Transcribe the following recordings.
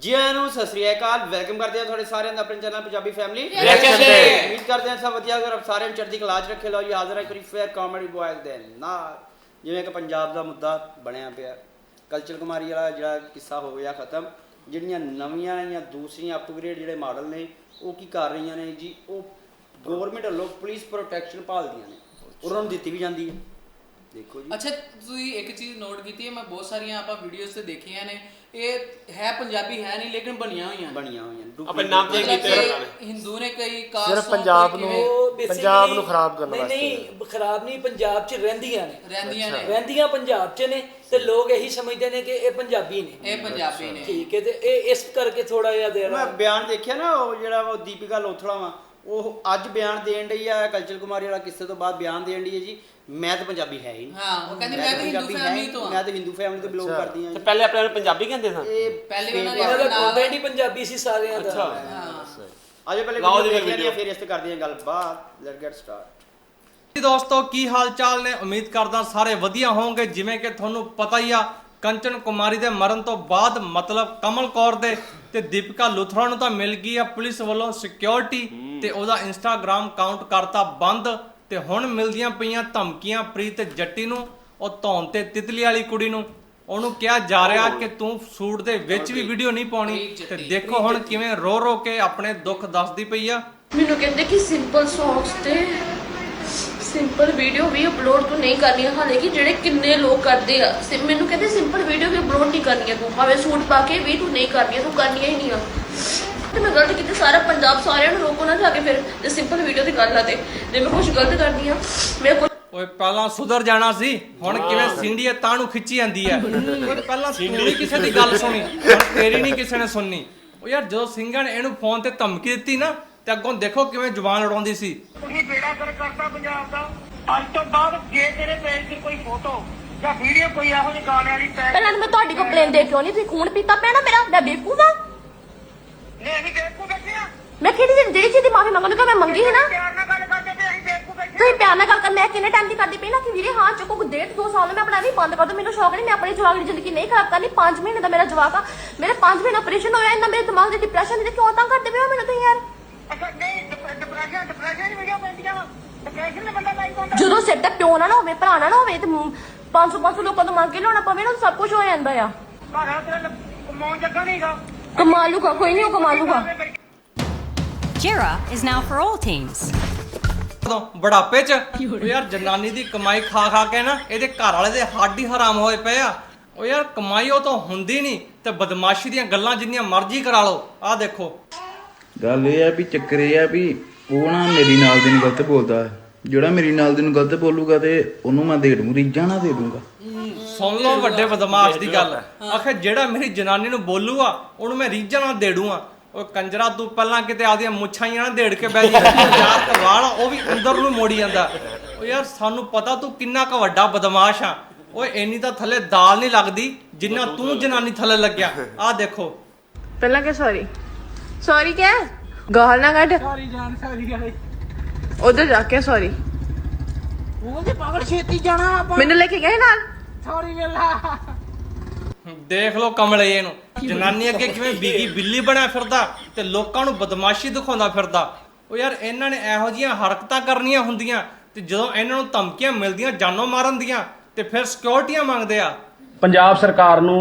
ਜੀ ਆਇਆਂ ਨੂੰ ਸਤਿ ਸ੍ਰੀ ਅਕਾਲ ਵੈਲਕਮ ਕਰਦੇ ਹਾਂ ਤੁਹਾਡੇ ਸਾਰਿਆਂ ਦਾ ਆਪਣੇ ਚੈਨਲ ਪੰਜਾਬੀ ਫੈਮਿਲੀ Reaction ਤੇ। ਉਮੀਦ ਕਰਦੇ ਹਾਂ ਸਭ ਵਧੀਆ ਅਗਰ ਸਾਰਿਆਂ ਨੂੰ ਚੜ੍ਹਦੀ ਕਲਾ 'ਚ ਰੱਖੇ ਲਓ ਜੀ ਹਾਜ਼ਰ ਹੈ ਇੱਕ ਫੇਅਰ ਕਾਮੇਡੀ ਬॉयਜ਼ ਦੇ ਨਾਲ। ਜਿਵੇਂ ਕਿ ਪੰਜਾਬ ਦਾ ਮੁੱਦਾ ਬਣਿਆ ਪਿਆ ਕਲਚਰ ਕੁਮਾਰੀ ਵਾਲਾ ਜਿਹੜਾ ਕਿੱਸਾ ਹੋ ਗਿਆ ਖਤਮ ਜਿਹੜੀਆਂ ਨਵੀਆਂ ਜਾਂ ਦੂਸਰੀਆਂ ਅਪਗ੍ਰੇਡ ਜਿਹੜੇ ਮਾਡਲ ਨੇ ਉਹ ਕੀ ਕਰ ਰਹੀਆਂ ਨੇ ਜੀ? ਉਹ ਗਵਰਨਮੈਂਟ ਵੱਲੋਂ ਪੁਲਿਸ ਪ੍ਰੋਟੈਕਸ਼ਨ ਭਾਲਦੀਆਂ ਨੇ। ਉਹਨਾਂ ਨੂੰ ਦਿੱਤੀ ਵੀ ਜਾਂਦੀ ਹੈ। ਦੇਖੋ ਜੀ। ਅੱਛਾ ਤੁਸੀਂ ਇੱਕ ਚੀਜ਼ ਨੋਟ ਕੀਤੀ ਹੈ ਮੈਂ ਬਹੁਤ ਸਾਰੀਆਂ ਆਪਾਂ ਵੀਡੀਓਜ਼ ਤੇ ਦੇਖੀਆਂ ਨੇ। ਇਹ ਹੈ ਪੰਜਾਬੀ ਹੈ ਨਹੀਂ ਲੇਕਿਨ ਬਣੀਆਂ ਹੋਈਆਂ। ਬਣੀਆਂ ਹੋਈਆਂ ਨੇ ਆਪਣੇ ਨਾਮ ਤੇ ਮਤਲਬ ਕੀਤੇ ਹੋਏ ਕਿ ਹਿੰਦੂ ਨੇ ਕਈ ਕਾਸਟ ਸਿਰਫ ਪੰਜਾਬ ਨੂੰ ਉਹ basically- ਪੰਜਾਬ ਨੂੰ ਖਰਾਬ ਕਰਨ ਨਹੀਂ ਵਾਸਤੇ ਨਹੀਂ ਖਰਾਬ ਨਹੀਂ ਪੰਜਾਬ 'ਚ ਰਹਿੰਦੀਆਂ ਨੇ। ਰਹਿੰਦੀਆਂ ਨੇ। ਰਹਿੰਦੀਆਂ ਪੰਜਾਬ 'ਚ ਨੇ ਤੇ ਲੋਕ ਇਹੀ ਸਮਝਦੇ ਨੇ ਕਿ ਇਹ ਪੰਜਾਬੀ ਨੇ। ਇਹ ਪੰਜਾਬੀ ਨੇ। ਠੀਕ ਹੈ ਤੇ ਇਹ ਇਸ ਕਰਕੇ ਥੋੜਾ ਜਿਹਾ ਦੇਰ ਮੈਂ ਬਿਆਨ ਦੇਖਿਆ ਨਾ ਉਹ ਜਿਹੜਾ ਉਹ ਦੀਪਿਕਾ ਲੋਥੜਾ ਵਾ। ਉਹ ਅੱਜ ਬਿਆਨ ਦੇਣ ਡਈ ਆ ਕਲਚਰ ਕੁਮਾਰੀ ਵਾਲਾ ਕਿੱਸੇ ਤੋਂ ਬਾਅਦ ਬਿਆਨ ਦੇਣ ਡਈ ਹੈ ਜੀ ਮੈਂ ਤਾਂ ਪੰਜਾਬੀ ਹੈ ਹੀ ਨਹੀਂ। ਹਾਂ ਉਹ ਕਹਿੰਦੀ ਮੈਂ ਤਾਂ ਹਿੰਦੂ ਪੰਜਾਬੀ ਹੈ ਫੈਮਿਲੀ ਹੀ ਤੋਂ ਮੈਂ ਆ। ਤਾਂ ਹਿੰਦੂ ਫੈਮਿਲੀ ਤੋਂ ਬਿਲੋਂਗ ਕਰਦੀ ਹਾਂ ਤੇ ਜੀ। ਪਹਿਲੇ ਆਪਣੇ ਨੂੰ ਪੰਜਾਬੀ ਕਹਿੰਦੇ ਸਨ? ਇਹ ਪਹਿਲੇ ਉਹਨਾਂ ਨੇ ਇਹਨਾਂ ਦਾ ਨਾਲ- ਕੰਟੈਂਟ ਹੀ ਪੰਜਾਬੀ ਸੀ ਸਾਰਿਆਂ ਦਾ। ਆਜੋ ਪਹਿਲੇ ਲਾਓ ਵੀਡੀਓ ਜੀ ਹਾਂ video। ਫਿਰ ਇਸ ਤੇ ਕਰਦੇ ਹਾਂ ਗੱਲ ਬਾਤ ਲੈਟ ਗੈਟ ਸਟਾਰਟ ਜੀ ਦੋਸਤੋ ਕੀ ਹਾਲ ਚਾਲ ਨੇ? ਉਮੀਦ ਕਰਦਾ ਸਾਰੇ ਵਧੀਆ ਹੋਵੋਗੇ। ਜਿਵੇਂ ਕਿ ਤੁਹਾਨੂੰ ਪਤਾ ਹੀ ਆ ਕੰਚਨ ਕੁਮਾਰੀ ਦੇ ਮਰਨ ਤੋਂ ਬਾਅਦ ਮਤਲਬ ਕਮਲ ਕੌਰ ਦੇ ਤੇ ਦੀਪਿਕਾ ਲੁਥਰਾ ਨੂੰ ਤਾਂ ਮਿਲ ਗਈ ਆ ਪੁਲਿਸ ਵੱਲੋਂ ਸਿਕਿਉਰਿਟੀ ਤੇ ਉਹਦਾ ਇੰਸਟਾਗ੍ਰam ਅਕਾਊਂਟ ਕਰਤਾ ਬੰਦ ਤੇ ਹੁਣ ਮਿਲਦੀਆਂ ਪਈਆਂ ਧਮਕੀਆਂ ਪ੍ਰੀਤ ਜੱਟੀ ਨੂੰ ਉਹ ਧੌਣ ਤੇ ਤਿਤਲੀ ਵਾਲੀ ਕੁੜੀ ਨੂੰ। ਉਹਨੂੰ ਕਿਹਾ ਜਾ ਰਿਹਾ ਕਿ ਤੂੰ ਸੂਟ ਦੇ ਵਿੱਚ ਵੀ ਵੀਡੀਓ ਨਹੀਂ ਪਾਉਣੀ। ਤੇ ਦੇਖੋ ਹੁਣ ਕਿਵੇਂ ਰੋ ਰੋ ਕੇ ਆਪਣੇ ਦੁੱਖ ਦੱਸਦੀ ਪਈ ਆ। ਮੈਨੂੰ ਕਹਿੰਦੇ ਕਿ ਸਿੰਪਲ ਸੌਂਗਸ ਤੇ ਸਿੰਪਲ ਵੀਡੀਓ ਵੀ ਅਪਲੋਡ ਤੂੰ ਨਹੀਂ ਕਰਨੀ ਹੈ ਹਾਲੇ ਕਿ ਜਿਹੜੇ ਕਿੰਨੇ ਲੋਕ ਕਰਦੇ ਆ ਸਿ- ਮੈਨੂੰ ਕਹਿੰਦੇ ਸਿੰਪਲ ਵੀਡੀਓ ਵੀ ਅਪਲੋਡ ਨਹੀਂ ਕਰਨੀ ਤੂੰ। ਭਾਵੇਂ ਸੂਟ ਪਾ ਕੇ ਵੀ ਤੂੰ ਨਹੀਂ ਕਰਨੀ ਤੂੰ ਕਰਨੀ ਹੀ ਨਹੀਂ ਆ। ਤੇ ਮੈਂ ਗਲਤ ਕੀਤੀ ਸਾਰਾ ਪੰਜਾਬ ਸਾਰਿਆਂ ਨੂੰ ਰੋਕੋ ਨਾ ਜਾ ਕੇ ਫਿਰ ਜੇ ਸਿੰਪਲ ਵੀਡੀਓ ਦੀ ਗੱਲ ਆ ਤੇ। ਜੇ ਮੈਂ ਕੁਝ ਗਲਤ ਕਰਦੀ ਆ ਮੈਂ ਕੁਛ ਓਏ ਪਹਿਲਾਂ ਸੁਧਰ ਜਾਣਾ ਸੀ ਹੁਣ ਕਿਵੇਂ ਸਿੰਡੀਏ ਤਾਂ ਨੂੰ ਖਿੱਚੀ ਜਾਂਦੀ ਐ ਓਏ ਪਹਿਲਾਂ ਤੂੰ ਕਿਸੇ ਦੀ ਗੱਲ ਸੁਣੀ ਹੁਣ ਤੇਰੀ ਨਹੀਂ ਕਿਸੇ ਨੇ ਸੁਣਨੀ। ਓ ਯਾਰ ਜਦੋਂ ਸਿੰਘਾਂ ਨੇ ਇਹਨੂੰ ਫੋਨ ਤੇ ਧਮਕੀ ਦਿੱਤੀ ਨਾ ਤੇ ਅੱਗੋਂ ਦੇਖੋ ਕਿਵੇਂ ਜ਼ੁਬਾਨ ਲੜਾਉਂਦੀ ਸੀ। ਤੁਸੀਂ ਬੇੜਾ ਕਰ ਕਰਤਾ ਪੰਜਾਬ ਦਾ। ਅੱਜ ਤੋਂ ਬਾਅਦ ਜੇ ਤੇਰੇ ਪੇਜ ਤੇ ਕੋਈ ਫੋਟੋ ਜਾਂ ਵੀਡੀਓ ਕੋਈ ਇਹੋ ਜਿਹੀ ਗਾਣੇ ਵਾਲੀ ਪੈ ਪਹਿਲਾਂ ਮੈਂ ਤੁਹਾਡੀ ਕੰਪਲੇਨ ਦੇ ਕਿਉਂ ਨਹੀਂ ਤੁਸੀਂ ਖੂਨ ਪੀਤਾ ਪੈਣਾ ਮੇਰਾ ਮੈਂ ਬੇਵਕੂਫ ਆ ਨੇ ਅਸੀਂ ਬੇਵਕੂਫ ਬੈਠੇ ਆ। ਮੈਂ ਕਿਹੜੀ ਚੀਜ਼- ਜਿਹੜੀ ਚੀਜ਼ ਦੀ ਮਾਫੀ ਮੰਗਣ ਨੂੰ ਮੈਂ ਮੰਗੀ ਸੀ ਨਾ? ਪਿਆਰ ਨਾਲ ਗੱਲ ਕਰਦੇ ਤੇ ਅਸੀਂ ਬੇਵਕੂਫ ਬੈਠੇ ਤੁਸੀਂ ਪਿਆਰ ਨਾਲ ਗੱਲ ਕਰ ਮੈਂ ਕਿੰਨੇ ਟਾਈਮ ਦੀ ਕਰਦੀ ਪਈ ਨਾ ਕਿ ਵੀਰੇ ਹਾਂ ਚੁੱਕੋ ਡੇਢ ਦੋ ਸਾਲ ਨੂੰ ਮੈਂ ਆਪਣਾ ਵੀ ਬੰਦ ਕਰ ਦੋ ਮੈਨੂੰ ਸ਼ੌਕ ਨਹੀਂ ਮੈਂ ਆਪਣੀ ਜਵਾਕ ਦੀ ਜ਼ਿੰਦਗੀ ਨਹੀਂ ਖਰਾਬ ਕਰਨੀ 5 ਮਹੀਨੇ ਦਾ ਮੇਰਾ ਜਵਾਕ ਆ ਮੇਰੇ 5 ਮਹੀਨੇ ਆਪਰੇਸ਼ਨ ਹੋਇਆ ਇੰਨਾ ਮੇਰੇ ਦਿਮਾਗ ਦੇ ਡਿਪਰੈਸ਼ਨ ਦੇ ਕਿਉਂ ਤਾਂ ਕਰਦੇ ਪਏ ਹੋ ਮੈਨੂੰ ਤੁਸੀਂ ਯਾਰ? ਅੱਛਾ ਨਹੀਂ ਡਿਪਰੈਸ਼ਨ ਡਿਪਰੈਸ਼ਨ ਦੀ ਵੀਡੀਓ ਪੈਂਦੀਆਂ ਵਾ ਡਿਪਰੈਸ਼ਨ ਦੇ ਬੰਦਾ ਲਾਈਕ ਹੁੰਦਾ ਜਦੋਂ ਸਿਰ ਤੇ ਪਿਓ ਨਾ ਨਾ ਹੋਵੇ ਭਰਾ ਨਾ ਨਾ ਹੋਵੇ ਤੇ 500 500 ਲੋਕਾਂ ਤੋਂ ਮੰਗ ਕੇ ਲਿਆਉਣਾ ਪਵੇ ਨਾ ਸਭ ਕੁਝ ਹੋ ਜਾਂਦਾ ਆ। ਘਰ ਆ ਤੇਰਾ ਕਮਾਉਣ ਜੱਗਾ ਨਹੀਂਗਾ ਕਮਾ ਲੂਗਾ ਕੋਈ ਨਹੀਂ ਉਹ ਕਮਾ ਲੂਗਾ Jira is now for all teens. ਉਦੋਂ ਬੁਢਾਪੇ 'ਚ ਓ ਯਾਰ ਜਨਾਨੀ ਦੀ ਕਮਾਈ ਖਾ ਖਾ ਕੇ ਨਾ ਇਹਦੇ ਘਰ ਵਾਲੇ ਦੇ ਹੱਡ ਹੀ ਹਰਾਮ ਹੋਏ ਪਏ ਆ। ਓ ਯਾਰ ਕਮਾਈ ਉਹ ਤਾਂ ਹੁੰਦੀ ਨਹੀਂ ਤੇ ਬਦਮਾਸ਼ੀ ਦੀਆਂ ਗੱਲਾਂ ਜਿੰਨੀਆਂ ਮਰਜ਼ੀ ਕਰਾ ਲਓ। ਆਹ ਦੇਖੋ। ਗੱਲ ਇਹ ਆ ਵੀ ਚੱਕਰ ਇਹ ਆ ਵੀ ਉਹ ਨਾ ਮੇਰੀ ਨਾਲ ਦੀ ਨੂੰ ਗਲਤ ਬੋਲਦਾ। ਹੈ। ਜਿਹੜਾ ਮੇਰੀ ਨਾਲ ਦੀ ਨੂੰ ਗਲਤ ਬੋਲੂਗਾ ਤੇ ਉਹਨੂੰ ਮੈਂ ਦੇ ਦੂੰ ਰੀਝਾਂ ਨਾ ਦੇ ਦੂੰਗਾ। ਸੁਣ ਲਓ ਵੱਡੇ ਬਦਮਾਸ਼ ਦੀ ਗੱਲ। ਆਖੇ ਜਿਹੜਾ ਮੇਰੀ ਜਨਾਨੀ ਨੂੰ ਬੋਲੂਗਾ ਉਹਨੂੰ ਮੈਂ ਰੀਝਾਂ ਨਾਲ ਦੇੜੂਆ ਓ ਕੰਜਰਾ ਤੂੰ ਪਹਿਲਾਂ ਕਿਤੇ ਆਦੀਆਂ ਮੁੱਛਾਂ ਹੀ ਨਾ ਦੇੜ ਕੇ ਬਹਿ ਜੀ। ਯਾਰ ਵਾਲ ਉਹ ਵੀ ਅੰਦਰ ਨੂੰ ਮੋੜੀ ਜਾਂਦਾ। ਓ ਯਾਰ ਸਾਨੂੰ ਪਤਾ ਤੂੰ ਕਿੰਨਾ ਕੁ ਵੱਡਾ ਬਦਮਾਸ਼ ਆ। ਓਏ ਇੰਨੀ ਤਾਂ ਥੱਲੇ ਦਾਲ ਨਹੀਂ ਲੱਗਦੀ ਜਿੰਨਾ ਤੂੰ ਜਨਾਨੀ ਥੱਲੇ ਲੱਗਿਆ। ਆਹ ਦੇਖੋ। ਪਹਿਲਾਂ ਕਿ ਸੌਰੀ ਸੌਰੀ ਕਿਆ? ਗਾਲ ਨਾ ਕੱਢ। ਸਾਰੀ ਜਾਨ ਸਾਰੀ ਗਾਲੇ। ਉਧਰ ਜਾ ਕੇ ਸੌਰੀ ਉਹਦੇ ਪਾਗਲ ਛੇਤੀ ਜਾਣਾ ਆਪਾਂ। ਮੈਨੂੰ ਲੈ ਕੇ ਗਏ ਨਾਲ? ਸੌਰੀ ਵੇਲਾ ਦੇਖ ਲਓ ਕਮਲੇ ਨੂੰ ਜਨਾਨੀ ਅੱਗੇ ਕਿਵੇਂ ਬੀਗੀ ਬਿੱਲੀ ਬਣਿਆ ਫਿਰਦਾ ਤੇ ਲੋਕਾਂ ਨੂੰ ਬਦਮਾਸ਼ੀ ਦਿਖਾਉਂਦਾ ਫਿਰਦਾ। ਉਹ ਯਾਰ ਇਹਨਾਂ ਨੇ ਇਹੋ ਜੀਆਂ ਹਰਕਤਾਂ ਕਰਨੀਆਂ ਹੁੰਦੀਆਂ ਤੇ ਜਦੋਂ ਇਹਨਾਂ ਨੂੰ ਧਮਕੀਆਂ ਮਿਲਦੀਆਂ, ਜਾਨੋਂ ਮਾਰਨ ਦੀਆਂ ਤੇ ਫਿਰ ਸਿਕਿਉਰਟੀਆਂ ਮੰਗਦੇ ਆ। ਪੰਜਾਬ ਸਰਕਾਰ ਨੂੰ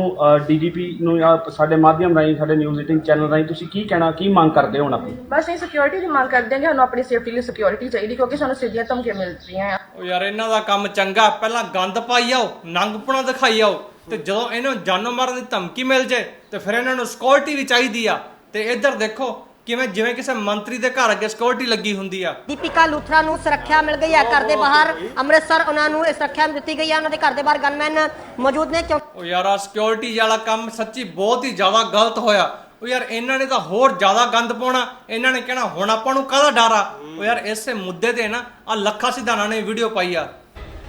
ਡੀਜੀਪੀ ਨੂੰ ਜਾਂ ਸਾਡੇ ਮਾਧਿਅਮ ਰਾਹੀਂ ਸਾਡੇ ਨਿਊਜ਼ 18 ਚੈਨਲ ਰਾਹੀਂ ਤੁਸੀਂ ਕੀ ਕਹਿਣਾ ਕੀ ਮੰਗ ਕਰਦੇ ਹੋ ਹੁਣ ਆਪਣੀ? ਬਸ ਇਹ ਸਿਕਿਉਰਿਟੀ ਦੀ ਮੰਗ ਕਰਦੇ ਹਾਂ ਕਿ ਸਾਨੂੰ ਆਪਣੀ ਸੇਫਟੀ ਲਈ ਸਿਕਿਉਰਿਟੀ ਚਾਹੀਦੀ ਕਿਉਂਕਿ ਸਾਨੂੰ ਸਿੱਧੀਆਂ ਧਮਕੀਆਂ ਮਿਲ ਰਹੀਆਂ ਆ। ਉਹ ਯਾਰ ਇਹਨਾਂ ਦਾ ਕੰਮ ਚੰਗਾ ਪਹਿਲਾਂ ਗੰਦ ਪਾਈ ਆਓ ਨੰਗਪੁਣਾ ਦਿਖਾਈ ਆਓ ਤੇ ਜਦੋਂ ਇਹਨਾਂ ਨੂੰ ਜਾਨੋਂ ਮਾਰਨ ਦੀ ਧਮਕੀ ਮਿਲ ਜੇ ਤੇ ਫਿਰ ਇਹਨਾਂ ਨੂੰ ਸਿਕਿਉਰਟੀ ਵੀ ਚਾਹੀਦੀ ਆ। ਤੇ ਇੱਧਰ ਦੇਖੋ ਕਿਵੇਂ ਜਿਵੇਂ ਕਿਸੇ ਮੰਤਰੀ ਦੇ ਘਰ ਅੱਗੇ ਸਿਕਿਉਰਟੀ ਲੱਗੀ ਹੁੰਦੀ ਆ। ਦੀਪਿਕਾ ਲੂਥਰਾ ਨੂੰ ਸੁਰੱਖਿਆ ਮਿਲ ਗਈ ਹੈ ਘਰ ਦੇ ਬਾਹਰ। ਅੰਮ੍ਰਿਤਸਰ ਉਹਨਾਂ ਨੂੰ ਇਹ ਸੁਰੱਖਿਆ ਦਿੱਤੀ ਗਈ ਹੈ ਉਹਨਾਂ ਦੇ ਘਰ ਦੇ ਬਾਹਰ ਗਨਮੈਨ ਮੌਜੂਦ ਨੇ ਕਿਉਂ? ਉਹ ਯਾਰ ਆ ਸਿਕਿਉਰਿਟੀ ਵਾਲਾ ਕੰਮ ਸੱਚੀ ਬਹੁਤ ਹੀ ਜ਼ਿਆਦਾ ਗਲਤ ਹੋਇਆ। ਉਹ ਯਾਰ ਇਹਨਾਂ ਨੇ ਤਾਂ ਹੋਰ ਜ਼ਿਆਦਾ ਗੰਦ ਪਾਉਣਾ। ਇਹਨਾਂ ਨੇ ਕਹਿਣਾ ਹੁਣ ਆਪਾਂ ਨੂੰ ਕਾਹਦਾ ਡਰ ਆ? ਉਹ ਯਾਰ ਇਸੇ ਮੁੱਦੇ ਤੇ ਨਾ ਆ ਲੱਖਾ ਸਿਧਾਣਾ ਨੇ ਵੀਡੀਓ ਪਾਈ ਆ।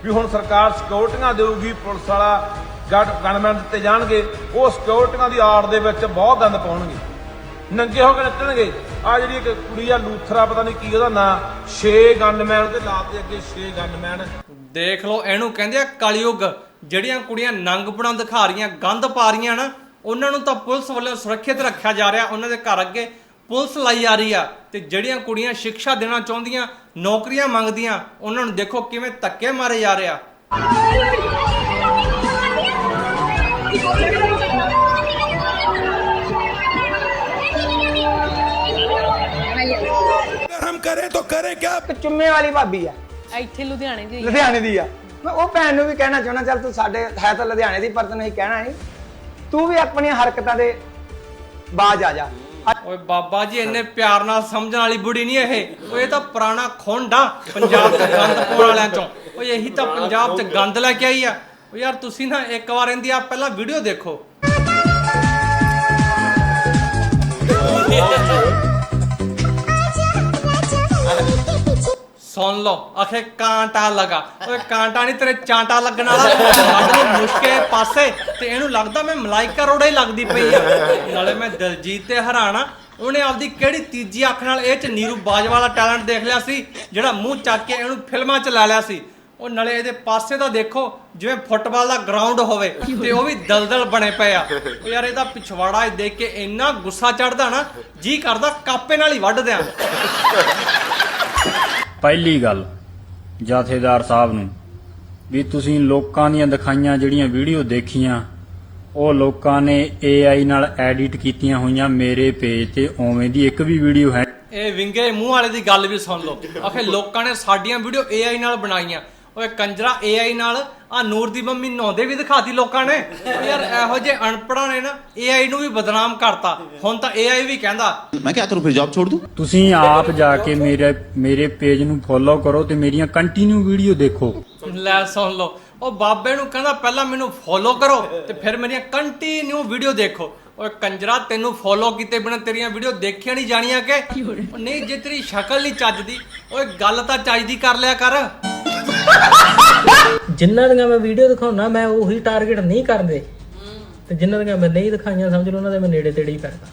ਵੀ ਹੁਣ ਸਰਕਾਰ ਸਿਕਿਉਰਟੀਆਂ ਦੇਊਗੀ ਪੁਲਿਸ ਵਾਲਾ ਗਨਮੈਨ ਦਿੱਤੇ ਜਾਣਗੇ ਉਹ ਸਿਕਿਉਰਟੀਆਂ ਦੀ ਆੜ ਦੇ ਵਿੱਚ ਬਹੁਤ ਗੰਦ ਪਾਉਣਗੇ। ਨੰਗੇ ਹੋ ਕੇ ਨਿਕਲਣਗੇ। ਆ ਜਿਹੜੀ ਇੱਕ ਕੁੜੀ ਆ ਲੂਥਰਾ ਪਤਾ ਨਹੀਂ ਕੀ ਉਹਦਾ ਨਾਂ। 6 ਗਨਮੈਨ ਉਹਦੇ ਨਾਂ ਤੇ ਅੱਗੇ 6 ਗਨਮੈਨ ਦੇਖ ਲਓ ਇਹਨੂੰ ਕਹਿੰਦੇ ਆ ਕਲਯੁਗ। ਜਿਹੜੀਆਂ ਕੁੜੀਆਂ ਨੰਗਪਣਾ ਦਿਖਾ ਰਹੀਆਂ ਗੰਦ ਪਾ ਰਹੀਆਂ ਨਾ ਉਹਨਾਂ ਨੂੰ ਤਾਂ ਪੁਲਿਸ ਵੱਲੋਂ ਸੁਰੱਖਿਅਤ ਰੱਖਿਆ ਜਾ ਰਿਹਾ ਉਹਨਾਂ ਦੇ ਘਰ ਅੱਗੇ ਪੁਲਿਸ ਲਾਈ ਜਾ ਰਹੀ ਆ। ਤੇ ਜਿਹੜੀਆਂ ਕੁੜੀਆਂ ਸਿੱਖਿਆ ਦੇਣਾ ਚਾਹੁੰਦੀਆਂ ਨੌਕਰੀਆਂ ਮੰਗਦੀਆਂ ਉਹਨਾਂ ਨੂੰ ਦੇਖੋ ਕਿਵੇਂ ਧੱਕੇ ਮਾਰੇ ਜਾ ਰਿਹਾ ਕਰੇ ਤਾਂ ਕਰੇ ਕਿਆ? ਚੁੰਮੇ ਵਾਲੀ ਭਾਬੀ ਆ। ਇੱਥੇ ਲੁਧਿਆਣੇ ਦੀ ਲੁਧਿਆਣੇ ਦੀ ਆ। ਮੈਂ ਉਹ ਭੈਣ ਨੂੰ ਵੀ ਕਹਿਣਾ ਚਾਹੁੰਦਾ ਚੱਲ ਤੂੰ ਸਾਡੇ ਹੈ ਤਾਂ ਲੁਧਿਆਣੇ ਦੀ ਪਰ ਤੈਨੂੰ ਅਸੀਂ ਕਹਿਣਾ ਨਹੀਂ। ਤੂੰ ਵੀ ਆਪਣੀਆਂ ਹਰਕਤਾਂ ਦੇ ਬਾਜ ਆ ਜਾ। ਓਏ ਬਾਬਾ ਜੀ ਇੰਨੇ ਪਿਆਰ ਨਾਲ ਸਮਝਣ ਵਾਲੀ ਬੁੜੀ ਨਹੀਂ ਇਹ। ਓਏ ਇਹ ਤਾਂ ਪੁਰਾਣਾ ਖੁੰਡਾ ਪੰਜਾਬ ਚ ਗੰਦ ਪਾਉਣ ਵਾਲਿਆਂ ਚੋਂ। ਓਏ ਇਹੀ ਤਾਂ ਪੰਜਾਬ ਚ ਗੰਦ ਲੈ ਕੇ ਆਈ ਆ। ਓ ਯਾਰ ਤੁਸੀਂ ਨਾ ਇੱਕ ਵਾਰ ਇਹਦੀ ਆ ਪਹਿਲਾਂ ਵੀਡੀਓ ਦੇਖੋ। ਸੁਣ ਲਓ, ਆਖੇ ਕਾਂਟਾ ਲਗਾ। ਓਏ ਕਾਂਟਾ ਨਹੀਂ ਤੇਰੇ ਚਾਂਟਾ ਲੱਗਣ ਵਾਲਾ ਛੱਡ ਨੂੰ ਮੁਸ਼ਕੇ ਪਾਸੇ, ਤੇ ਇਹਨੂੰ ਲੱਗਦਾ ਮੈਂ ਮਲਾਈਕਾ ਰੋੜਾ ਹੀ ਲੱਗਦੀ ਪਈ ਆ। ਨਾਲੇ ਮੈਂ ਦਿਲਜੀਤ ਤੇ ਹਰਾਣਾ ਉਹਨੇ ਆਪਦੀ ਕਿਹੜੀ ਤੀਜੀ ਅੱਖ ਨਾਲ ਇਹ ਚ ਨੀਰੂ ਬਾਜਵਾ ਵਾਲਾ ਟੈਲੈਂਟ ਦੇਖ ਲਿਆ ਸੀ, ਜਿਹੜਾ ਮੂੰਹ ਚੱਕ ਕੇ ਇਹਨੂੰ ਫਿਲਮਾਂ ਚ ਲਾ ਲਿਆ ਸੀ। ਉਹ ਨਾਲੇ ਇਹਦੇ ਪਾਸੇ ਦਾ ਦੇਖੋ, ਜਿਵੇਂ ਫੁੱਟਬਾਲ ਦਾ ਗਰਾਊਂਡ ਹੋਵੇ, ਤੇ ਉਹ ਵੀ ਦਲਦਲ ਬਣੇ ਪਏ ਆ। ਉਹ ਯਾਰ ਇਹਦਾ ਪਿਛਵਾੜਾ ਦੇਖ ਕੇ ਇੰਨਾ ਗੁੱਸਾ ਚੜਦਾ ਨਾ, ਜੀ ਕਰਦਾ, ਕਾਪੇ ਨਾਲ ਹੀ ਵੱਢ ਦਿਆਂ। ਪਹਿਲੀ ਗੱਲ ਜਥੇਦਾਰ ਸਾਹਿਬ ਨੂੰ ਵੀ ਤੁਸੀਂ ਲੋਕਾਂ ਦੀਆਂ ਦਿਖਾਈਆਂ ਜਿਹੜੀਆਂ ਵੀਡੀਓ ਦੇਖੀਆਂ, ਉਹ ਲੋਕਾਂ ਨੇ AI ਨਾਲ ਐਡਿਟ ਕੀਤੀਆਂ ਹੋਈਆਂ ਮੇਰੇ ਪੇਜ ਤੇ ਉਵੇਂ ਦੀ ਇੱਕ ਵੀ ਵੀਡੀਓ ਹੈ। ਇਹ ਵਿੰਗੇ ਮੂੰਹ ਵਾਲੇ ਦੀ ਗੱਲ ਵੀ ਸੁਣ ਲਓ। ਆਖੇ ਲੋਕਾਂ ਨੇ ਸਾਡੀਆਂ ਵੀਡੀਓ AI ਨਾਲ ਬਣਾਈਆਂ। ਓਏ ਕੰਜਰਾ AI ਨਾਲ ਆ ਨੂਰ ਦੀ ਮੰਮੀ ਨਹਾਉਂਦੇ ਵੀ ਦਿਖਾਤੀ ਲੋਕਾਂ ਨੇ। ਓ ਯਾਰ ਇਹੋ ਜਿਹੇ ਅਨਪੜਾਂ ਨੇ ਨਾ AI ਨੂੰ ਵੀ ਬਦਨਾਮ ਕਰਤਾ। ਹੁਣ ਤਾਂ AI ਵੀ ਕਹਿੰਦਾ ਮੈਂ ਕਿਆ ਕਰੂੰ ਫਿਰ ਜੌਬ ਛੋੜ ਦੂੰ? ਤੁਸੀਂ ਆਪ ਜਾ ਕੇ ਮੇਰੇ ਮੇਰੇ ਪੇਜ ਨੂੰ ਫੋਲੋ ਕਰੋ ਤੇ ਮੇਰੀਆਂ ਕੰਟੀਨਿਊ ਵੀਡੀਓ ਦੇਖੋ। ਲੈ ਸੁਣ ਲਓ। ਉਹ ਬਾਬੇ ਨੂੰ ਕਹਿੰਦਾ ਪਹਿਲਾਂ ਮੈਨੂੰ ਫੋਲੋ ਕਰੋ ਤੇ ਫਿਰ ਮੇਰੀਆਂ ਕੰਟੀਨਿਊ ਵੀਡੀਓ ਦੇਖੋ। ਓਏ ਕੰਜਰਾ ਤੈਨੂੰ ਫੋਲੋ ਕੀਤੇ ਬਿਨਾ ਤੇਰੀਆਂ ਵੀਡੀਓ ਦੇਖੀਆਂ ਨਹੀਂ ਜਾਣੀਆਂ ਕਿ? ਨਹੀਂ ਜੇ ਤੇਰੀ ਸ਼ਕਲ ਨਹੀਂ ਚੱਜਦੀ ਓਏ ਗੱਲ ਤਾਂ ਚੱਜਦੀ ਕਰ ਲਿਆ ਕਰ। ਜਿਨ੍ਹਾਂ ਦੀਆਂ ਮੈਂ ਵੀਡੀਓ ਦਿਖਾਉਣਾ ਮੈਂ ਉਹੀ ਟਾਰਗੇਟ ਨਹੀਂ ਕਰਦੇ। ਤੇ ਜਿਨ੍ਹਾਂ ਦੀਆਂ ਮੈਂ ਨਹੀਂ ਦਿਖਾਈਆਂ ਸਮਝ ਲਓ ਉਹਨਾਂ ਦੇ ਮੈਂ ਨੇੜੇ ਤੇੜੇ ਹੀ ਕਰਦਾ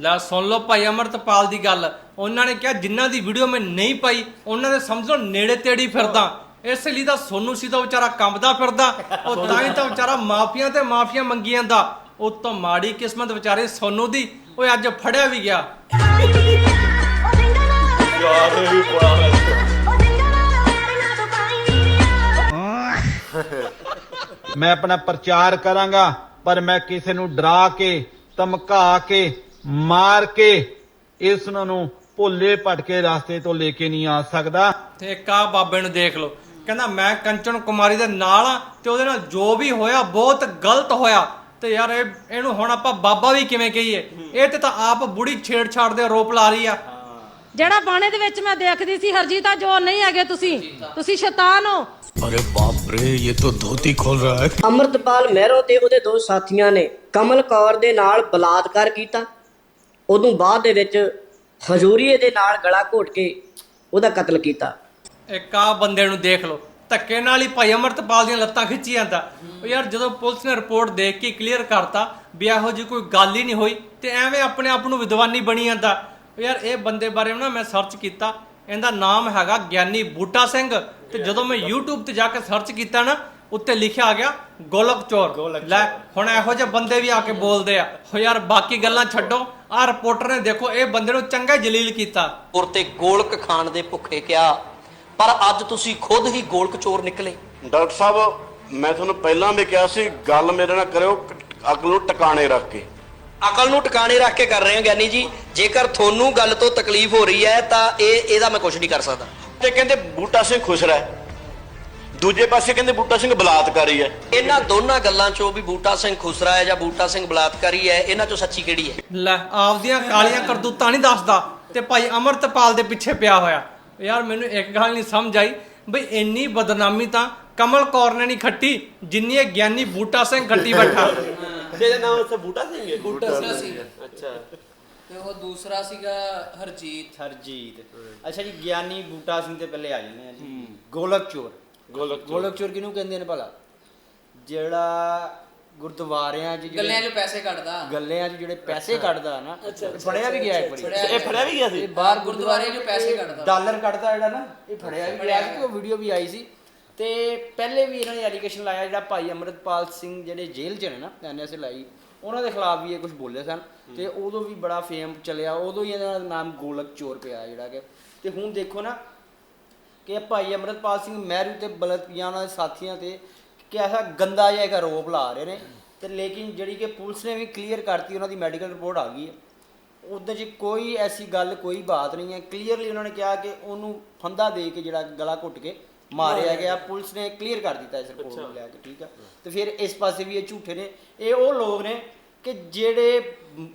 ਲੈ ਸੁਣ ਲਓ ਭਾਈ ਅਮਰਤਪਾਲ ਦੀ ਗੱਲ। ਉਹਨਾਂ ਨੇ ਕਿਹਾ ਜਿਨ੍ਹਾਂ ਦੀ ਵੀਡੀਓ ਮੈਂ ਨਹੀਂ ਪਾਈ ਉਹਨਾਂ ਦੇ ਸਮਝ ਲਓ ਨੇੜੇ ਤੇੜੀ ਫਿਰਦਾ। ਇਸ ਲਈ ਤਾਂ ਸੋਨੂ ਸੀ ਤਾਂ ਵਿਚਾਰਾ ਕੰਬਦਾ ਫਿਰਦਾ। ਉਹ ਤਾਂ ਹੀ ਤਾਂ ਵਿਚਾਰਾ ਮਾਫੀਆਂ ਤੇ ਮਾਫੀਆਂ ਮੰਗੀ ਜਾਂਦਾ। ਉਹ ਤੋਂ ਮਾੜੀ ਕਿਸਮਤ ਵਿਚਾਰੇ ਸੋਨੂ ਦੀ ਓਏ ਅੱਜ ਫੜਿਆ ਵੀ ਗਿਆ। ਮੈਂ ਆਪਣਾ ਪ੍ਰਚਾਰ ਕਰਾਂਗਾ ਪਰ ਮੈਂ ਕਿਸੇ ਨੂੰ ਡਰਾ ਕੇ ਧਮਕਾ ਕੇ ਮਾਰ ਕੇ ਇਸ ਨੂੰ ਭੋਲੇ ਭਟਕੇ ਰਸਤੇ ਤੋਂ ਲੈ ਕੇ ਨਹੀਂ ਆ ਸਕਦਾ। ਤੇ ਕਾ ਬਾਬੇ ਨੂੰ ਦੇਖ ਲਓ। ਕਹਿੰਦਾ ਮੈਂ ਕੰਚਨ ਕੁਮਾਰੀ ਦੇ ਨਾਲ ਆ ਤੇ ਉਹਦੇ ਨਾਲ ਜੋ ਵੀ ਹੋਇਆ ਬਹੁਤ ਗਲਤ ਹੋਇਆ। ਤੇ ਯਾਰ ਇਹ ਇਹਨੂੰ ਹੁਣ ਆਪਾਂ ਬਾਬਾ ਵੀ ਕਿਵੇਂ ਕਹੀਏ? ਇਹ ਤੇ ਤਾਂ ਆਪ ਬੁੜੀ ਛੇੜਛਾੜ ਦੇ ਆਰੋਪ ਲਾ ਰਹੀ ਆ। ਜਿਹੜਾ ਬਾਣੇ ਦੇ ਵਿੱਚ ਮੈਂ ਦੇਖਦੀ ਸੀ ਹਰਜੀਤਾ ਜੋ ਨਹੀਂ ਹੈਗੇ ਤੁਸੀਂ। ਤੁਸੀਂ ਸ਼ੈਤਾਨ ਹੋ। ਅਮਰਤਪਾਲ ਮਹਿਰੋ ਤੇ ਉਹਦੇ ਦੋ ਸਾਥੀਆਂ ਨੇ ਕਮਲ ਕੌਰ ਦੇ ਨਾਲ ਬਲਾਤਕਾਰ ਕੀਤਾ। ਉਦੋਂ ਬਾਅਦ ਦੇ ਵਿੱਚ ਹਜ਼ੂਰੀਏ ਦੇ ਨਾਲ ਗਲਾ ਘੋਟ ਕੇ ਉਹਦਾ ਕਤਲ ਕੀਤਾ। ਇੱਕ ਆ ਬੰਦੇ ਨੂੰ ਦੇਖ ਲਓ ਧੱਕੇ ਨਾਲ ਹੀ ਭਾਈ ਅਮਰਤਪਾਲ ਦੀਆਂ ਲੱਤਾਂ ਖਿੱਚੀ ਜਾਂਦਾ। ਉਹ ਯਾਰ ਜਦੋਂ ਪੁਲਿਸ ਨੇ ਰਿਪੋਰਟ ਦੇਖ ਕੇ ਕਲੀਅਰ ਕਰਤਾ ਵੀ ਇਹੋ ਜਿਹੀ ਕੋਈ ਗੱਲ ਹੀ ਨਹੀਂ ਹੋਈ ਤੇ ਐਵੇਂ ਆਪਣੇ ਆਪ ਨੂੰ ਵਿਦਵਾਨੀ ਬਣੀ ਜਾਂਦਾ। ਯਾਰ ਇਹ ਬੰਦੇ ਬਾਰੇ ਨਾ ਮੈਂ ਸਰਚ ਕੀਤਾ। ਇਹਦਾ ਨਾਮ ਹੈਗਾ ਗਿਆਨੀ ਬੂਟਾ ਸਿੰਘ। ਤੇ ਜਦੋਂ ਮੈਂ YouTube ਤੇ ਜਾ ਕੇ ਸਰਚ ਕੀਤਾ ਨਾ ਉੱਤੇ ਲਿਖਿਆ ਆ ਗਿਆ ਗੋਲਕ ਚੋਰ। ਲੈ ਹੁਣ ਇਹੋ ਜਿਹੇ ਬੰਦੇ ਵੀ ਆ ਕੇ ਬੋਲਦੇ ਆ। ਹੋ ਯਾਰ ਬਾਕੀ ਗੱਲਾਂ ਛੱਡੋ। ਆ ਰਿਪੋਰਟਰ ਨੇ ਦੇਖੋ ਇਹ ਬੰਦੇ ਨੂੰ ਚੰਗਾ ਜਲੀਲ ਕੀਤਾ। ਔਰ ਤੇ ਗੋਲਕ ਖਾਣ ਦੇ ਭੁੱਖੇ ਕਿਹਾ ਪਰ ਅੱਜ ਤੁਸੀਂ ਖੁਦ ਹੀ ਗੋਲਕ ਚੋਰ ਨਿਕਲੇ। ਡਾਕਟਰ ਸਾਹਿਬ ਮੈਂ ਤੁਹਾਨੂੰ ਪਹਿਲਾਂ ਵੀ ਕਿਹਾ ਸੀ ਗੱਲ ਮੇਰੇ ਨਾਲ ਕਰਿਓ ਅਕਲ ਨੂੰ ਟਿਕਾਣੇ ਰੱਖ ਕੇ। ਅਕਲ ਨੂੰ ਟਿਕਾਣੇ ਰੱਖ ਕੇ ਕਰ ਰਹੇ ਹਾਂ ਗਿਆਨੀ ਜੀ। ਜੇਕਰ ਤੁਹਾਨੂੰ ਗੱਲ ਤੋਂ ਤਕਲੀਫ ਹੋ ਰਹੀ ਹੈ ਤਾਂ ਇਹ ਇਹਦਾ ਮੈਂ ਕੁਝ ਨਹੀਂ ਕਰ ਸਕਦਾ। ਤੇ ਕਹਿੰਦੇ ਬੂਟਾ ਸਿੰਘ ਖੁਸ਼ ਰਹਿ ਦੂਜੇ ਪਾਸੇ ਕਹਿੰਦੇ ਬੂਟਾ ਸਿੰਘ ਬਲਾਤਕਾਰੀ ਹੈ। ਇਹਨਾਂ ਦੋਨਾਂ ਗੱਲਾਂ ਚੋਂ ਵੀ ਬੂਟਾ ਸਿੰਘ ਖੁਸਰਾ ਹੈ ਜਾਂ ਬੂਟਾ ਸਿੰਘ ਬਲਾਤਕਾਰੀ ਹੈ ਇਹਨਾਂ ਚੋਂ ਸੱਚੀ ਕਿਹੜੀ ਹੈ? ਲੈ ਆਪਦੀਆਂ ਕਾਲੀਆਂ ਕਰਤੂਤਾਂ ਨਹੀਂ ਦੱਸਦਾ ਤੇ ਭਾਈ ਅਮਰਤਪਾਲ ਦੇ ਪਿੱਛੇ ਪਿਆ ਹੋਇਆ। ਯਾਰ ਮੈਨੂੰ ਇੱਕ ਗੱਲ ਨਹੀਂ ਸਮਝ ਆਈ ਬਈ ਇੰਨੀ ਬਦਨਾਮੀ ਤਾਂ ਕਮਲ ਕੌਰ ਨੇ ਨਹੀਂ ਖੱਟੀ ਜਿੰਨੀ ਇਹ ਗਿਆਨੀ ਬੂਟਾ ਸਿੰਘ ਖੱਟੀ ਬੈਠਾ। ਜਿਹਦਾ ਨਾਮ ਉਸ ਬੂਟਾ ਸਿੰਘ ਹੈ? ਬੂਟਾ ਸਿੰਘ। ਅੱਛਾ। ਤੇ ਉਹ ਦੂਸਰਾ ਸੀਗਾ ਹਰਜੀਤ। ਹਰਜੀਤ। ਅੱਛਾ ਜੀ ਗਿਆਨੀ ਬੂਟਾ ਸਿੰਘ ਤੇ ਪਹਿਲੇ ਆ ਜਾਂਦੇ ਆ ਜੀ। ਗੋਲਕ ਚੋਰ। ਗੋਲਕ ਗੋਲਕ ਚੋਰ ਕਿਹਨੂੰ ਕਹਿੰਦੇ ਨੇ ਭਲਾ? ਜਿਹੜਾ ਗੁਰਦੁਆਰਿਆਂ 'ਚ ਜਿਹੜੇ ਗੱਲਿਆਂ 'ਚ ਪੈਸੇ ਕੱਢਦਾ। ਗੱਲਿਆਂ 'ਚ ਜਿਹੜੇ ਪੈਸੇ ਕੱਢਦਾ ਨਾ ਫੜਿਆ ਵੀ ਗਿਆ ਇੱਕ ਵਾਰੀ। ਫੜਿਆ ਇਹ ਫੜਿਆ ਵੀ ਗਿਆ ਸੀ। ਇਹ ਬਾਹਰ ਗੁਰਦੁਆਰੇ 'ਚ ਪੈਸੇ ਕੱਢਦਾ। ਡਾਲਰ ਕੱਢਦਾ ਜਿਹੜਾ ਨਾ ਇਹ ਫੜਿਆ ਵੀ ਗਿਆ ਸੀ। ਉਹ ਵੀਡੀਓ ਵੀ ਆਈ ਸੀ। ਤੇ ਪਹਿਲੇ ਵੀ ਇਹਨਾਂ ਨੇ ਐਲੀਗੇਸ਼ਨ ਲਾਇਆ ਜਿਹੜਾ ਭਾਈ ਅਮਰਤਪਾਲ ਸਿੰਘ ਜਿਹੜੇ ਜੇਲ੍ਹ 'ਚ ਨੇ ਨਾ ਐਨਐਸਏ ਲਾਈ ਉਹਨਾਂ ਦੇ ਖਿਲਾਫ ਵੀ ਇਹ ਕੁਝ ਬੋਲੇ ਸਨ। ਤੇ ਉਦੋਂ ਵੀ ਬੜਾ ਫੇਮ ਚੱਲਿਆ ਉਦੋਂ ਹੀ ਇਹਨਾਂ ਦਾ ਨਾਮ ਗੋਲਕ ਚੋਰ ਪਿਆ ਜਿਹੜਾ ਕਿ। ਤੇ ਹੁਣ ਦੇਖੋ ਨਾ ਕਿ ਭਾਈ ਅਮਰਤਪਾਲ ਸਿੰਘ ਮਹਿਰੂ ਤੇ ਬਲਤੀਆਂ ਉਹਨਾਂ ਦੇ ਸਾਥੀਆਂ ਤੇ ਕਿ ਐਸਾ ਗੰਦਾ ਜਿਹਾ ਇੱਕ ਆਰੋਪ ਲਾ ਰਹੇ ਨੇ। ਤੇ ਲੇਕਿਨ ਜਿਹੜੀ ਕਿ ਪੁਲਿਸ ਨੇ ਵੀ ਕਲੀਅਰ ਕਰਤੀ ਉਹਨਾਂ ਦੀ ਮੈਡੀਕਲ ਰਿਪੋਰਟ ਆ ਗਈ ਹੈ। ਉਹਦੇ 'ਚ ਕੋਈ ਐਸੀ ਗੱਲ ਕੋਈ ਬਾਤ ਨਹੀਂ ਹੈ। ਕਲੀਅਰਲੀ ਉਹਨਾਂ ਨੇ ਕਿਹਾ ਕਿ ਉਹਨੂੰ ਫੰਦਾ ਦੇ ਕੇ ਜਿਹੜਾ ਗਲਾ ਘੁੱਟ ਕੇ ਮਾਰਿਆ ਗਿਆ ਪੁਲਿਸ ਨੇ ਕਲੀਅਰ ਕਰ ਦਿੱਤਾ ਇਸ ਰਿਪੋਰਟ ਨੂੰ ਲੈ ਕੇ ਠੀਕ ਆ? ਤੇ ਫਿਰ ਇਸ ਪਾਸੇ ਵੀ ਇਹ ਝੂਠੇ ਨੇ। ਇਹ ਉਹ ਲੋਕ ਨੇ ਕਿ ਜਿਹੜੇ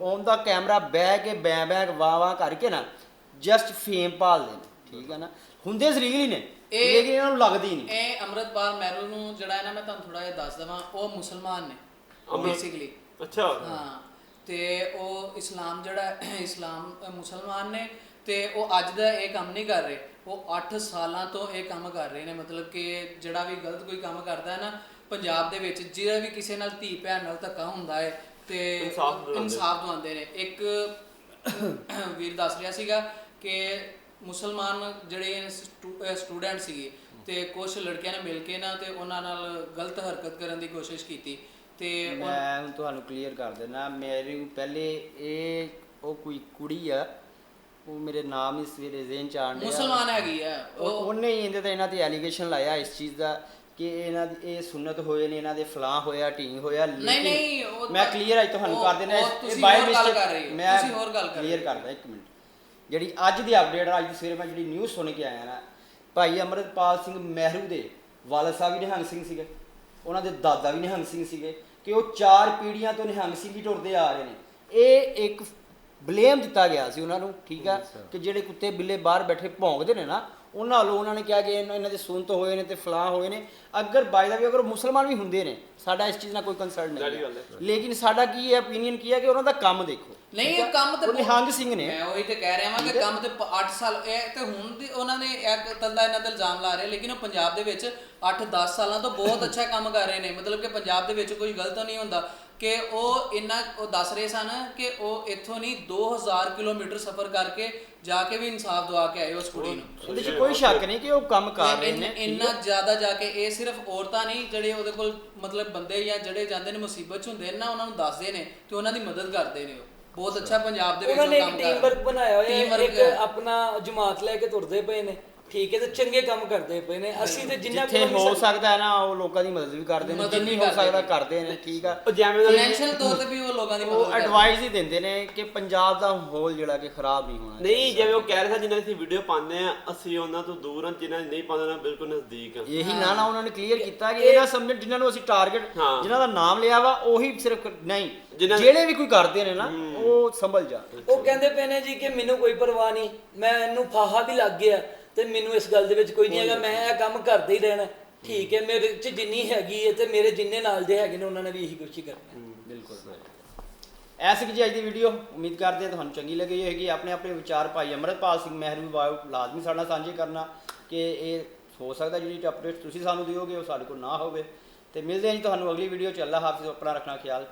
ਔਨ ਦਾ ਕੈਮਰਾ ਬਹਿ ਕੇ ਬੈ ਬੈ ਵਾਹ ਵਾਹ ਕਰਕੇ ਨਾ ਜਸਟ ਫੇਮ ਭਾਲਦੇ ਨੇ ਠੀਕ ਆ ਨਾ? ਹੁੰਦੇ ਜ਼ਰੀਲ ਹੀ ਨੇ ਇਹ- ਲੇਕਿਨ ਇਹਨਾਂ ਨੂੰ ਲੱਗਦੀ ਨਹੀਂ? ਇਹ ਅੰਮ੍ਰਿਤਪਾਲ ਮਹਿਰੂ ਨੂੰ ਜਿਹੜਾ ਹੈ ਨਾ ਮੈਂ ਤੁਹਾਨੂੰ ਥੋੜਾ ਜਿਹਾ ਦੱਸ ਦਵਾਂ ਉਹ ਮੁਸਲਮਾਨ ਨੇ ਬੇਸਿਕਲੀ ਅੱਛਾ। ਹਾਂ ਤੇ ਉਹ ਇਸਲਾਮ ਜਿਹੜਾ ਹੈ, ਇਸਲਾਮ ਮੁਸਲਮਾਨ ਨੇ ਤੇ ਉਹ ਅੱਜ ਦਾ ਇਹ ਕੰਮ ਨਹੀਂ ਕਰ ਰਹੇ। ਉਹ 8 ਸਾਲਾਂ ਤੋਂ ਇਹ ਕੰਮ ਕਰ ਰਹੇ ਨੇ ਮਤਲਬ ਕਿ ਜਿਹੜਾ ਵੀ ਗਲਤ ਕੋਈ ਕੰਮ ਕਰਦਾ ਹੈ ਨਾ ਪੰਜਾਬ ਦੇ ਵਿੱਚ ਜਿਹੜਾ ਵੀ ਕਿਸੇ ਨਾਲ ਧੀ ਭੈਣ ਨਾਲ ਧੱਕਾ ਹੁੰਦਾ ਹੈ ਤੇ ਇਨਸਾਫ਼ ਦਿਵਾਉਂਦੇ। ਇਨਸਾਫ ਦਵਾਉਂਦੇ ਨੇ ਇੱਕ ਵੀਰ ਦੱਸ ਰਿਹਾ ਸੀਗਾ ਕਿ ਮੁਸਲਮਾਨ ਜਿਹੜੇ ਸਟੂਡੈਂਟ ਸੀਗੇ ਤੇ ਕੁਝ ਲੜਕਿਆਂ ਨੇ ਮਿਲ ਕੇ ਨਾ ਤੇ ਉਹਨਾਂ ਨਾਲ ਗਲਤ ਹਰਕਤ ਕਰਨ ਦੀ ਕੋਸ਼ਿਸ਼ ਕੀਤੀ ਤੇ ਮੈਂ ਤੁਹਾਨੂੰ ਕਲੀਅਰ ਕਰ ਦਿੰਦਾ ਮੇਰੀ ਪਹਿਲੇ ਇਹ ਉਹ ਕੋਈ ਕੁੜੀ ਆ ਉਹ ਮੇਰੇ ਨਾਮ ਹੀ ਸਵੇਰੇ ਜ਼ੇਨ ਚ ਆਣ ਡਿਆ। ਮੁਸਲਮਾਨ ਹੈਗੀ ਆ। ਉਹ ਉਹਨੇ ਹੀ ਇਹਦੇ ਤੇ ਇਹਨਾਂ ਤੇ ਐਲੀਗੇਸ਼ਨ ਲਾਇਆ ਇਸ ਚੀਜ਼ ਦਾ ਕਿ ਇਹਨਾਂ ਦੀ ਇਹ ਸੁਨਨਤ ਹੋਏ ਨੇ ਇਹਨਾਂ ਦੇ ਫਲਾਂ ਹੋਇਆ ਢੀਂਗ ਹੋਇਆ ਨਹੀਂ, ਨਹੀਂ, ਉਹ ਮੈਂ ਤਾਂ- ਕਲੀਅਰ ਅੱਜ ਤੁਹਾਨੂੰ ਉਹ- ਕਰ ਦੇਣਾ ਉਹ ਇਹ ਤੁਸੀਂ ਹੋਰ ਗੱਲ ਕਰ ਰਹੇ ਹੋ, ਮੈਂ ਤੁਸੀਂ ਹੋਰ ਗੱਲ ਕਰ ਰਹੇ ਕਲੀਅਰ ਹੋ। ਕਰਦਾ ਇੱਕ ਮਿੰਟ। ਜਿਹੜੀ ਅੱਜ ਦੀ ਅਪਡੇਟ ਅੱਜ ਦੀ ਸਵੇਰੇ ਮੈਂ ਜਿਹੜੀ ਨਿਊਜ਼ ਸੁਣ ਕੇ ਆਇਆ ਨਾ ਭਾਈ ਅਮਰਤਪਾਲ ਸਿੰਘ ਮਹਿਰੂ ਦੇ ਵਾਲਦ ਸਾਹਿਬ ਵੀ ਨਿਹੰਗ ਸਿੰਘ ਸੀਗੇ ਉਹਨਾਂ ਦੇ ਦਾਦਾ ਵੀ ਨਿਹੰਗ ਸਿੰਘ ਸੀਗੇ ਕਿ ਉਹ ਚਾਰ ਪੀੜ੍ਹੀਆਂ ਤੋਂ ਨਿਹੰਗ ਸਿੰਘ ਹੀ ਟੁਰਦੇ ਆ ਰਹੇ ਨੇ। ਇਹ ਇੱਕ ਬਲੇਮ ਦਿੱਤਾ ਗਿਆ ਸੀ ਉਹਨਾਂ ਨੂੰ ਠੀਕ ਆ? ਕਿ ਜਿਹੜੇ ਕੁੱਤੇ ਬਿੱਲੇ ਬਾਹਰ ਬੈਠੇ ਭੌਂਕਦੇ ਨੇ ਨਾ ਉਹਨਾਂ ਵੱਲੋਂ ਉਹਨਾਂ ਨੇ ਕਿਹਾ ਕਿ ਇਹਨਾਂ ਇਹਨਾਂ ਦੇ ਸੁਨਤ ਹੋਏ ਨੇ ਤੇ ਫਲਾਂ ਹੋਏ ਨੇ। ਅਗਰ ਬਾਈ ਦਾ ਵੀ ਅਗਰ ਮੁਸਲਮਾਨ ਵੀ ਹੁੰਦੇ ਨੇ ਸਾਡਾ ਇਸ ਚੀਜ਼ ਨਾਲ ਕੋਈ ਕੰਸਰਨ ਨਹੀਂ ਹੈ। ਲੇਕਿਨ ਸਾਡਾ ਕੀ ਹੈ opinion ਕੀ ਹੈ ਕਿ ਉਹਨਾਂ ਦਾ ਕੰਮ ਦੇਖੋ ਨਹੀਂ ਇਹ? ਕੰਮ ਤੇ ਉਹ ਨਿਹੰਗ ਸਿੰਘ ਨੇ। ਮੈਂ ਉਹੀ ਤੇ ਕਹਿ ਰਿਹਾ ਵਾਂ ਕਿ ਕੰਮ ਤੇ 8 ਸਾਲ ਇਹ ਤੇ ਹੁਣ ਦੀ ਉਹਨਾਂ ਨੇ ਇੱਕ ਤੰਦਾ ਇਹਨਾਂ ਤੇ ਇਲਜ਼ਾਮ ਲਾ ਰਹੇ ਲੇਕਿਨ ਉਹ ਪੰਜਾਬ ਦੇ ਵਿੱਚ 8-10 ਸਾਲਾਂ ਤੋਂ ਬਹੁਤ ਅੱਛਾ ਕੰਮ ਕਰ ਰਹੇ ਨੇ। ਮਤਲਬ ਕਿ ਪੰਜਾਬ ਦੇ ਵਿੱਚ ਕੋਈ ਗਲਤ ਨਹੀਂ ਹੁੰਦਾ। ਕਿ ਉਹ ਇੰਨਾ ਉਹ ਦੱਸ ਰਹੇ ਸਨ ਕਿ ਉਹ ਇੱਥੋਂ ਨਹੀਂ 2000 ਕਿਲੋਮੀਟਰ ਸਫ਼ਰ ਕਰਕੇ ਜਾ ਕੇ ਵੀ ਇਨਸਾਫ ਦਵਾ ਕੇ ਆਏ ਉਸ ਕੁੜੀ ਨੂੰ। ਉਹਦੇ 'ਚ ਕੋਈ ਸ਼ੱਕ ਨਹੀਂ ਕਿ ਉਹ ਕੰਮ ਕਰ ਰਹੇ ਨੇ। ਇੰਨਾ? ਜ਼ਿਆਦਾ ਜਾ ਕੇ ਇਹ ਸਿਰਫ ਔਰਤਾਂ ਨਹੀਂ ਜਿਹੜੇ ਉਹਦੇ ਕੋਲ ਮਤਲਬ ਬੰਦੇ ਜਾਂ ਜਿਹੜੇ ਜਾਂਦੇ ਨੇ ਮੁਸੀਬਤ 'ਚ ਹੁੰਦੇ ਨੇ ਨਾ ਉਹਨਾਂ ਨੂੰ ਦੱਸਦੇ ਨੇ ਤੇ ਉਹਨਾਂ ਦੀ ਮਦਦ ਕਰਦੇ ਨੇ ਉਹ। ਬਹੁਤ ਅੱਛਾ। ਪੰਜਾਬ ਦੇ ਵਿੱਚ ਉਹਨਾਂ ਨੇ ਕੰਮ ਟੀਮ ਕਰ ਵਰਕ ਬਣਾਇਆ ਹੋਇਆ Team ਹੈ work ਇੱਕ। ਆਪਣਾ ਜਮਾਤ ਲੈ ਕੇ ਤੁਰਦੇ ਪਏ ਨੇ। ਠੀਕ ਹੈ ਤੇ ਚੰਗੇ ਕੰਮ ਕਰਦੇ ਪਏ ਨੇ। ਅਸੀਂ ਤੇ ਜਿੰਨਾ ਜਿੱਥੇ ਹੋ ਸਕਦਾ ਹੈ ਨਾ ਉਹ ਲੋਕਾਂ ਦੀ ਮਦਦ ਵੀ ਕਰਦੇ ਨੇ। ਮਦਦ ਜਿੰਨੀ ਹੋ ਕਰਦੇ ਸਕਦਾ ਨੇ। ਕਰਦੇ ਨੇ ਠੀਕ ਆ। Financial ਤੌਰ ਤੇ ਵੀ ਉਹ ਲੋਕਾਂ ਦੀ ਮਦਦ ਉਹ ਕਰਦੇ ਨੇ। ਐਡਵਾਈਸ ਹੀ ਦਿੰਦੇ ਨੇ ਕਿ ਪੰਜਾਬ ਦਾ ਮਾਹੌਲ ਜਿਹੜਾ ਕਿ ਖਰਾਬ ਨਹੀਂ ਹੋਣਾ ਨਹੀਂ ਜਿਵੇਂ ਉਹ ਕਹਿ ਰਹੇ ਸੀ ਜਿਨ੍ਹਾਂ ਦੀ ਅਸੀਂ ਵੀਡੀਓ ਪਾਉਂਦੇ ਆ ਅਸੀਂ ਉਹਨਾਂ ਤੋਂ ਦੂਰ ਹਾਂ ਜਿਨ੍ਹਾਂ ਦੀ ਨਹੀਂ ਪਾਉਂਦੇ ਉਹਨਾਂ ਬਿਲਕੁਲ ਨਜ਼ਦੀਕ ਆ ਇਹੀ ਨਾ ਨਾ ਉਹਨਾਂ ਨੇ ਕਲੀਅਰ ਕੀਤਾ ਕਿ ਇਹਨਾਂ ਸਮਝ ਜਿਨ੍ਹਾਂ ਨੂੰ ਅਸੀਂ ਟਾਰਗੇਟ ਜਿਨ੍ਹਾਂ ਦਾ ਨਾਮ ਲਿਆ ਵਾ ਉਹੀ ਸਿਰਫ ਨਹੀਂ ਜਿਹੜੇ ਵੀ ਕੋਈ ਕਰਦੇ ਨੇ ਨਾ ਉਹ ਸੰਭਲ ਜਾ ਉਹ ਕਹਿੰਦੇ ਪਏ ਨੇ ਜੀ ਕਿ ਮੈਨੂੰ ਕੋਈ ਪਰਵਾਹ ਨਹੀਂ ਮੈਂ ਇਹਨੂੰ ਫਾਹਾ ਵੀ ਲੱਗ ਗਿਆ। ਤੇ ਮੈਨੂੰ ਇਸ ਗੱਲ ਦੇ ਵਿੱਚ ਕੋਈ ਨਹੀਂ ਹੈਗਾ ਮੈਂ ਇਹ ਕੰਮ ਕਰਦੇ ਹੀ ਰਹਿਣਾ। ਠੀਕ ਹੈ ਮੇਰੇ ਚ ਜਿੰਨੀ ਹੈਗੀ ਹੈ ਤੇ ਮੇਰੇ ਜਿੰਨੇ ਨਾਲ ਦੇ ਹੈਗੇ ਨੇ ਉਹਨਾਂ ਨੇ ਵੀ ਇਹੀ ਕੁਛ ਹੀ ਕਰਨਾ। ਬਿਲਕੁਲ ਐਸੀ ਕਿ ਜੀ ਅੱਜ ਦੀ ਵੀਡੀਓ ਉਮੀਦ ਕਰਦੇ ਹਾਂ ਤੁਹਾਨੂੰ ਚੰਗੀ ਲੱਗੀ ਹੋਵੇਗੀ ਆਪਣੇ ਆਪਣੇ ਵਿਚਾਰ ਭਾਈ ਅਮਰਤਪਾਲ ਸਿੰਘ ਮਹਿਰੂ ਬਾਰੇ ਲਾਜ਼ਮੀ ਸਾਡੇ ਨਾਲ ਸਾਂਝੇ ਕਰਨਾ ਕਿ ਇਹ ਹੋ ਸਕਦਾ ਜਿਹੜੀ ਅਪਡੇਟ ਤੁਸੀਂ ਸਾਨੂੰ ਦਿਓਗੇ ਉਹ ਸਾਡੇ ਕੋਲ ਨਾ ਹੋਵੇ। ਤੇ ਮਿਲਦੇ ਹਾਂ ਜੀ ਤੁਹਾਨੂੰ ਅਗਲੀ ਵੀਡੀਓ ਚ। ਅੱਲਾ ਹਾਫਿਜ਼ ਆਪਣਾ ਰੱਖਣਾ ਖਿਆਲ।